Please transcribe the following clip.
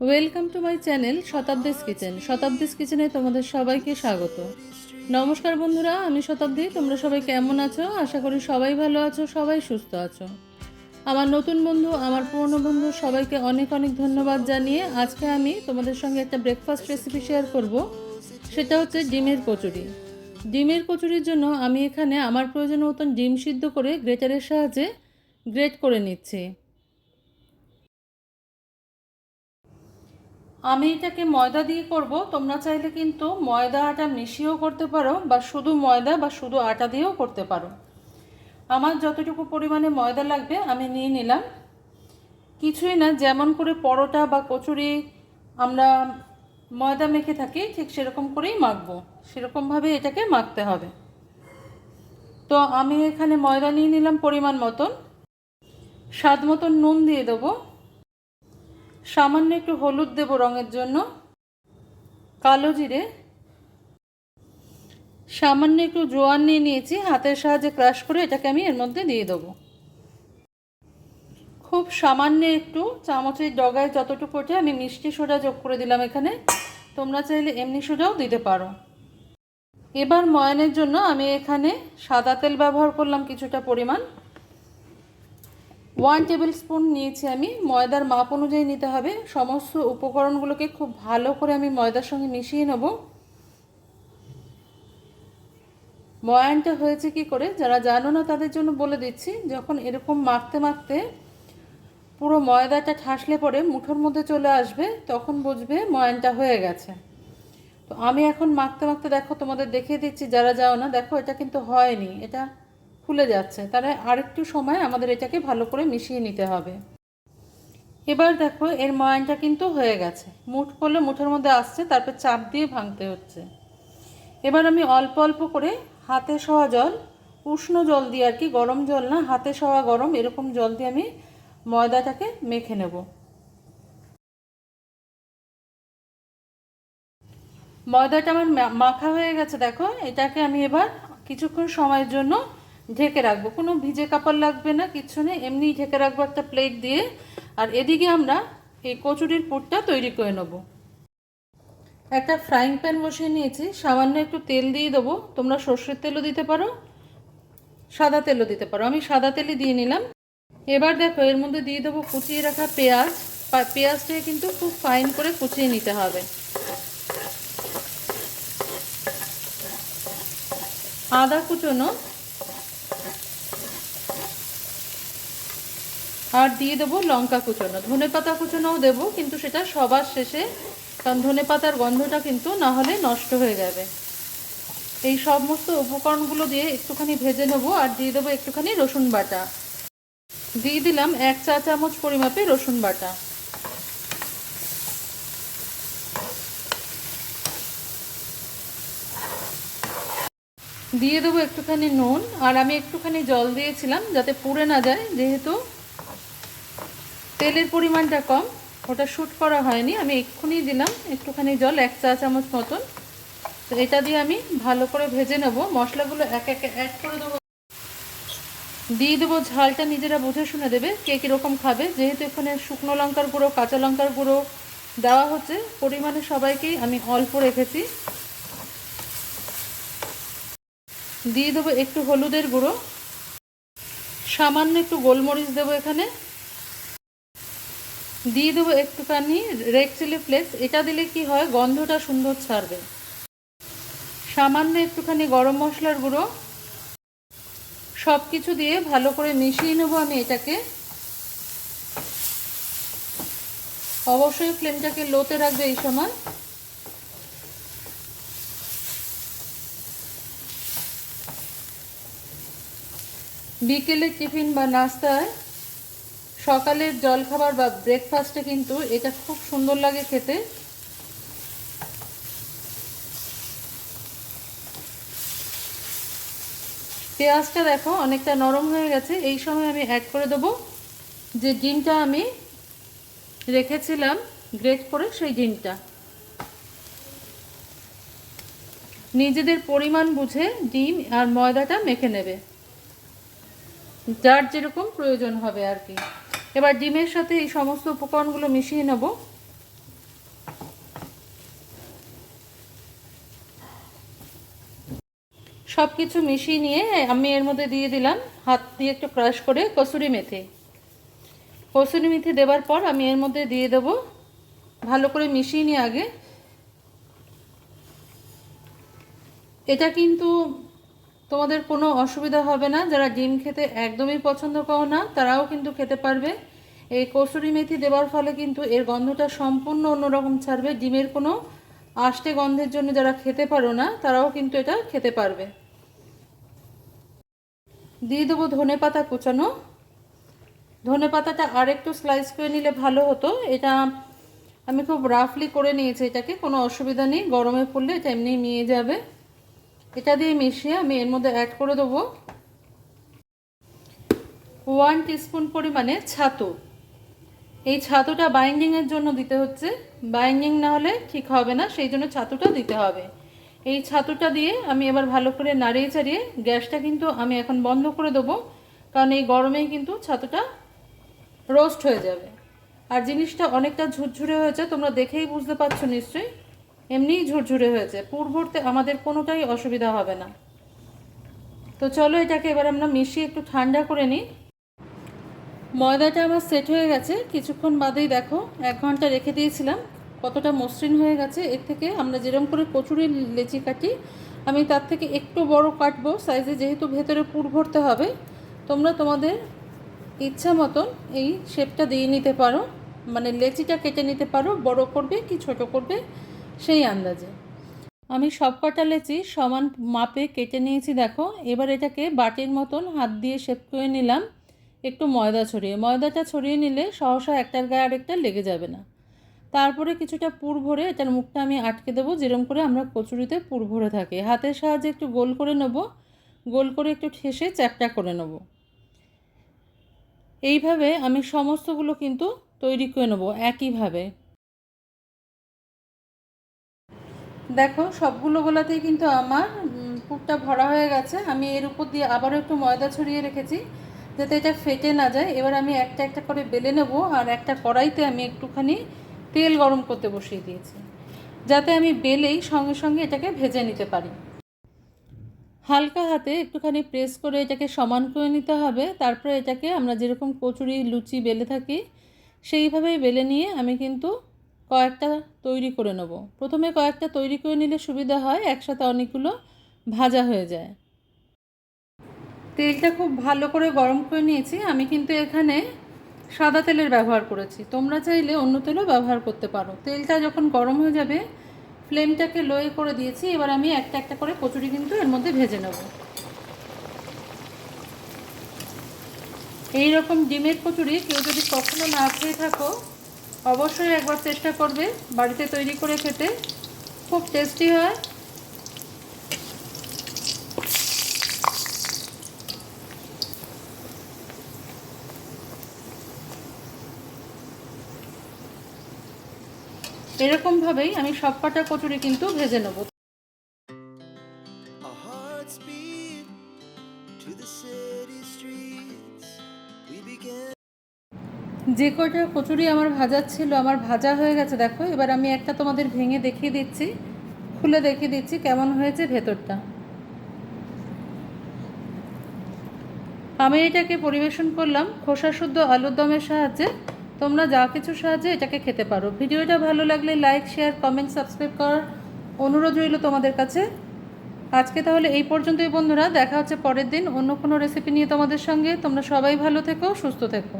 Welcome to my channel Shatabdi's kitchen Shatabdi's কিচেনে তোমাদের সবাইকে স্বাগত। নমস্কার বন্ধুরা, আমি শতাব্দী। তোমরা সবাই কেমন আছো? আশা করি সবাই ভালো আছো, সবাই সুস্থ আছো। আমার নতুন বন্ধু, আমার পুরনো বন্ধু, সবাইকে অনেক অনেক ধন্যবাদ জানিয়ে আজকে আমি তোমাদের সঙ্গে একটা ব্রেকফাস্ট রেসিপি শেয়ার করব। সেটা হচ্ছে ডিমের কচুরি। ডিমের কচুরির জন্য আমি এখানে আমার প্রয়োজন মতন ডিম সিদ্ধ করে গ্রেটারের সাহায্যে গ্রেট করে নিচ্ছি। আমি এটাকে ময়দা দিয়ে করব। তোমরা চাইলে কিন্তু ময়দা আটা মিশিয়েও করতে পারো বা শুধু ময়দা বা শুধু আটা দিয়েও করতে পারো। আমার যতটুকু পরিমাণে ময়দা লাগবে আমি নিয়ে নিলাম। কিছুই না, যেমন করে পরোটা বা কচুরি আমরা ময়দা মেখে থাকি, ঠিক সেরকম করেই মাখবো। সেরকমভাবে এটাকে মাখতে হবে। তো আমি এখানে ময়দা নিয়ে নিলাম পরিমাণ মতন। স্বাদ মতন নুন দিয়ে দেবো। সামান্য একটু হলুদ দেব রঙের জন্য। কালো জিরে। সামান্য একটু জোয়ান নিয়ে নিয়েছি, হাতের সাহায্যে ক্রাশ করে এটাকে আমি এর মধ্যে দিয়ে দেবো। খুব সামান্য একটু চামচের ডগায় যতটুকু ওঠে, আমি মিষ্টি সোডা যোগ করে দিলাম এখানে। তোমরা চাইলে এমনি সোডাও দিতে পারো। এবার ময়ানের জন্য আমি এখানে সাদা তেল ব্যবহার করলাম কিছুটা পরিমাণ। ওয়ান টেবিল স্পুন নিয়েছি আমি। ময়দার মাপ অনুযায়ী নিতে হবে। সমস্ত উপকরণগুলোকে খুব ভালো করে আমি ময়দার সঙ্গে মিশিয়ে নেব। ময়ানটা হয়েছে কি করে, যারা জানো না তাদের জন্য বলে দিচ্ছি, যখন এরকম মাখতে মাখতে পুরো ময়দাটা ঠাসলে পরে মুঠোর মধ্যে চলে আসবে, তখন বুঝবে ময়ানটা হয়ে গেছে। তো আমি এখন মাখতে মাখতে দেখো তোমাদের দেখিয়ে দিচ্ছি, যারা যাও না, দেখো এটা কিন্তু হয়নি। এটা ফুলে যাচ্ছে। তাহলে আরেকটু সময় আমাদের এটাকে ভালো করে মিশিয়ে নিতে হবে। এবার দেখো, এর ময়ানটা কিন্তু হয়ে গেছে। মুঠ করলে মুঠের মধ্যে আসছে, তারপর চাপ দিয়ে ভাঙতে হচ্ছে। এবার আমি অল্প অল্প করে হাতে সওয়া জল, উষ্ণ জল দিয়ে আর কি, গরম জল না, হাতে সওয়া গরম, এরকম জল দিয়ে আমি ময়দাটাকে মেখে নেব। ময়দাটা আমার মাখা হয়ে গেছে, দেখো। এটাকে আমি এবার কিছুক্ষণ সময়ের জন্য ঢেকে রাখব। কোনো ভিজে কাপড় লাগবে না কিচ্ছু নেই। এমনি ঢেকে রাখব একটা প্লেট দিয়ে। আর এদিকে আমরা এই কচুরির পুরটা তৈরি করে নেব। একটা ফ্রাইং প্যান বসিয়ে নিয়েছি। সামান্য একটু তেল দিয়ে দেবো। তোমরা সর্ষের তেলও দিতে পারো, সাদা তেলও দিতে পারো। আমি সাদা তেলই দিয়ে নিলাম। এবার দেখো, এর মধ্যে দিয়ে দেবো কুচিয়ে রাখা পেঁয়াজ। পেঁয়াজটাকে কিন্তু খুব ফাইন করে কুচিয়ে নিতে হবে। আদা কুচোনো আর দিয়ে দেবো লঙ্কা কুচোনো। ধনে পাতা কুচোনোও দেবো, কিন্তু সেটা সবার শেষে, কারণ ধনে পাতার গন্ধটা কিন্তু না হলে নষ্ট হয়ে যাবে। এই সমস্ত উপকরণগুলো দিয়ে একটুখানি ভেজে নেব, আর দিয়ে দেবো একটুখানি রসুন বাটা। দিয়ে দিলাম এক চা চামচ পরিমাপে রসুন বাটা। দিয়ে দেবো একটুখানি নুন, আর আমি একটুখানি জল দিয়েছিলাম যাতে পুড়ে না যায়, যেহেতু তেলের পরিমাণটা কম, ওটা শ্যুট করা হয়নি, আমি এক্ষুনি দিলাম একটুখানি জল, এক চা চামচ মতন। তো এটা দিয়ে আমি ভালো করে ভেজে নেব, মশলাগুলো এক এক অ্যাড করে দেবো। দিয়ে দেবো ঝালটা নিজেরা বুঝে শুনে দেবে কে কীরকম খাবে, যেহেতু এখানে শুকনো লঙ্কার গুঁড়ো, কাঁচা লঙ্কার গুঁড়ো দেওয়া হচ্ছে, পরিমাণে সবাইকেই আমি অল্প রেখেছি। দিয়ে দেবো একটু হলুদের গুঁড়ো। সামান্য একটু গোলমরিচ দেবো এখানে। দিয়ে দেবো একটুখানি রেড চিলি ফ্লেক্স এটা দিলে কি হয়, গন্ধটা সুন্দর ছাড়বে। সামান্য একটুখানি গরম মশলার গুঁড়ো। সব কিছু দিয়ে ভালো করে মিশিয়ে নেব আমি এটাকে। অবশ্যই ফ্লেমটাকে লোতে রাখবে এই সময়। বিকেলের টিফিন বা নাস্তায় সকালের জলখাবার বা ব্রেকফাস্টে কিন্তু এটা খুব সুন্দর লাগে খেতে। পেঁয়াজটা দেখো অনেকটা নরম হয়ে গেছে, এই সময় আমি অ্যাড করে দেবো যে ডিমটা আমি রেখেছিলাম গ্রেট করে সেই ডিমটা। নিজেদের পরিমাণ বুঝে ডিম আর ময়দাটা মেখে নেবে। যার যেরকম প্রয়োজন হবে আর কি। এবার ডিমের সাথে এই সমস্ত উপকরণগুলো মিশিয়ে নেব। সব কিছু মিশিয়ে নিয়ে আমি এর মধ্যে দিয়ে দিলাম হাত দিয়ে একটু ক্রাশ করে কসুরি মেথি। কসুরি মেথি দেবার পর আমি এর মধ্যে দিয়ে দেব ভালো করে মিশিয়ে নিয়ে আগে। এটা কিন্তু তোমাদের কোনো অসুবিধা হবে না। যারা ডিম খেতে একদমই পছন্দ করো না, তারাও কিন্তু খেতে পারবে। এই কসুরি মেথি দেওয়ার ফলে কিন্তু এর গন্ধটা সম্পূর্ণ অন্যরকম ছাড়বে। ডিমের কোনো আষ্টে গন্ধের জন্য যারা খেতে পারো না, তারাও কিন্তু এটা খেতে পারবে। দিয়ে দেবো ধনে পাতা কুচানো। ধনে পাতাটা আর একটু স্লাইস করে নিলে ভালো হতো। এটা আমি খুব রাফলি করে নিয়েছি। এটাকে কোনো অসুবিধা নেই। গরমে পড়লে এটা এমনি নিয়ে যাবে। এটা দিয়ে মিশিয়ে আমি এর মধ্যে অ্যাড করে দেবো ওয়ান টিস্পুন পরিমাণে ছাতু। এই ছাতুটা বাইন্ডিংয়ের জন্য দিতে হচ্ছে। বাইন্ডিং না হলে ঠিক হবে না, সেই জন্য ছাতুটা দিতে হবে। এই ছাতুটা দিয়ে আমি এবার ভালো করে নাড়িয়ে চাড়িয়ে গ্যাসটা কিন্তু আমি এখন বন্ধ করে দেবো, কারণ এই গরমেই কিন্তু ছাতুটা রোস্ট হয়ে যাবে। আর জিনিসটা অনেকটা ঝুরঝুরে হয়েছে, তোমরা দেখেই বুঝতে পারছ নিশ্চয়ই। এমনিই ঝুরঝুরে হয়েছে। পুর ভরতে আমাদের কোনোটাই অসুবিধা হবে না। তো চলো এটাকে এবার আমরা মিশিয়ে একটু ঠান্ডা করে নিই। ময়দাটা আমার সেট হয়ে গেছে। কিছুক্ষণ বাদেই দেখো, এক ঘণ্টা রেখে দিয়েছিলাম। কতটা মসৃণ হয়ে গেছে। এর থেকে আমরা যেরকম করে কচুরি লেচি কাটি, আমি তার থেকে একটু বড় কাটবো। সাইজে যেহেতু ভেতরে পুর ভরতে হবে, তোমরা তোমাদের ইচ্ছা মতন এই শেপটা দিয়ে নিতে পারো। মানে লেচিটা কেটে নিতে পারো। বড় করবে কি ছোট করবে সেই আন্দাজে। আমি সব কটা লেচি সমান মাপে কেটে নিয়েছি, দেখো। এবার এটাকে বাটির মতন হাত দিয়ে শেপ করে নিলাম। একটু ময়দা ছড়িয়ে। ময়দাটা ছড়িয়ে নিলে সহসা একটার গায়ে আরেকটা লেগে যাবে না। তারপরে কিছুটা পুর ভরে এটার মুখটা আমি আটকে দেবো। যেরকম করে আমরা কচুরিতে পুর ভরে থাকি। হাতের সাহায্যে একটু গোল করে নেব। গোল করে একটু ঠেসে চ্যাপটা করে নেব। এইভাবে আমি সমস্তগুলো কিন্তু তৈরি করে নেব একইভাবে। দেখো, সবগুলো গোলাতেই কিন্তু আমার পুরটা ভরা হয়ে গেছে। আমি এর উপর দিয়ে আবারও একটু ময়দা ছড়িয়ে রেখেছি, যাতে এটা ফেটে না যায়। এবার আমি একটা একটা করে বেলে নেব, আর একটা কড়াইতে আমি একটুখানি তেল গরম করতে বসিয়ে দিয়েছি, যাতে আমি বেলেই সঙ্গে সঙ্গে এটাকে ভেজে নিতে পারি। হালকা হাতে একটুখানি প্রেস করে এটাকে সমান করে নিতে হবে। তারপরে এটাকে আমরা যেরকম কচুরি, লুচি বেলে থাকি, সেইভাবেই বেলে নিয়ে আমি কিন্তু কয়েকটা তৈরি করে নেব। প্রথমে কয়েকটা তৈরি করে নিলে সুবিধা হয়, একসাথে অনেকগুলো ভাজা হয়ে যায়। তেলটা খুব ভালো করে গরম করে নিয়েছি। আমি কিন্তু এখানে সাদা তেলের ব্যবহার করেছি। তোমরা চাইলে অন্য তেলও ব্যবহার করতে পারো। তেলটা যখন গরম হয়ে যাবে, ফ্লেমটাকে লোয়ে করে দিয়েছি। এবার আমি একটা একটা করে কচুরি কিন্তু এর মধ্যে ভেজে নেব। এই রকম ডিমের কচুরি কেউ যদি কখনো না খেয়ে থাকো অবশ্যই একবার চেষ্টা করবে বাড়িতে তৈরি করে খেতে। খুব টেস্টি হয়। এরকমভাবেই আমি সব কটা কচুরি কিন্তু ভেজে নেব. যে কটা কচুরি আমার ভাজা ছিল, আমার ভাজা হয়ে গেছে দেখো। এবার আমি একটা তোমাদের ভেঙে দেখিয়ে দিচ্ছি, খুলে দেখিয়ে দিচ্ছি কেমন হয়েছে ভেতরটা। আমি এটাকে পরিবেশন করলাম, খোসা শুদ্ধ আলুর দমের সাহায্যে। তোমরা যা কিছুর সাহায্যে এটাকে খেতে পারো। ভিডিওটা ভালো লাগলে লাইক, শেয়ার, কমেন্ট, সাবস্ক্রাইব করার অনুরোধ রইল তোমাদের কাছে। আজকে তাহলে এই পর্যন্তই বন্ধুরা, দেখা হচ্ছে পরের দিন অন্য কোনো রেসিপি নিয়ে তোমাদের সঙ্গে। তোমরা সবাই ভালো থেকো, সুস্থ থেকো।